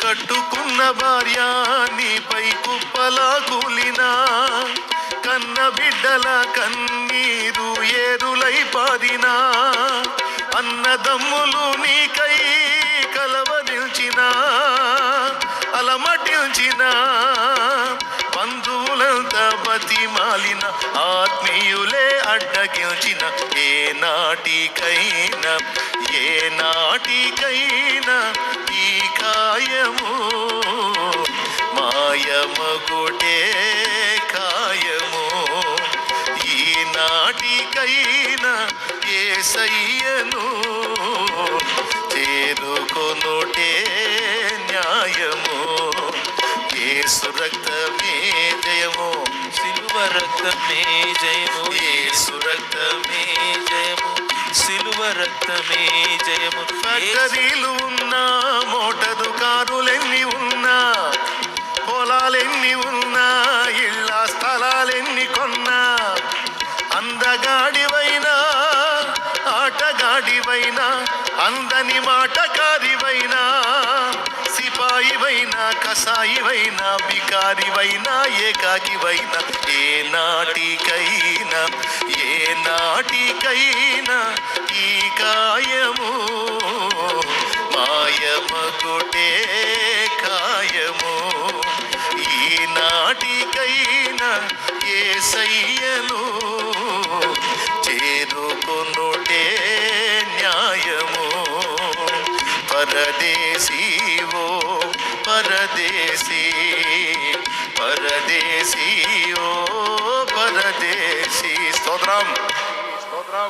కట్టుకున్న భార్య నీపై కుప్పలా కూలినా కన్న బిడ్డల కన్నీరు ఏరులై పారినా అన్నదమ్ములు నీకై కలవ నిల్చిన అలమటిల్చిన బంధువులంతా బతిమాలిన ఆత్మీయులే అడ్డగిల్చిన ఏ నాటికైనా ఏ నాటికైనా ఈ కాయము మాయమగుటే కాయము. ఈ నాటికైనా ఏ సయ్యను చేరుకొనుటే న్యాయము. ఏసు రక్తమే జయము. సిలువ రక్తమే జయము. ఏసు రక్తమే సిలువ రక్తమే జయము. ఫ్యాక్టరీలు ఉన్నా మోటారు కారులెన్ని ఉన్నా పొలాలెన్ని ఉన్నా ఇళ్ళ స్థలాలెన్ని కొన్నా అందగాడివైనా ఆటగాడివైనా అందని మాటకారివైనా సిపాయివైనా కసాయివైనా బికారివైనా ఏకాగివైనా ఏ నాటికైనా ఏ నాటికైనా ఈ కాయము మాయమగుటే కాయము ఈ నాటికైనా ఏ సయ్యను చేరుకొనుటే న్యాయము. పరదేశీవో పరదేశీ పరదేశీ స్తోత్రం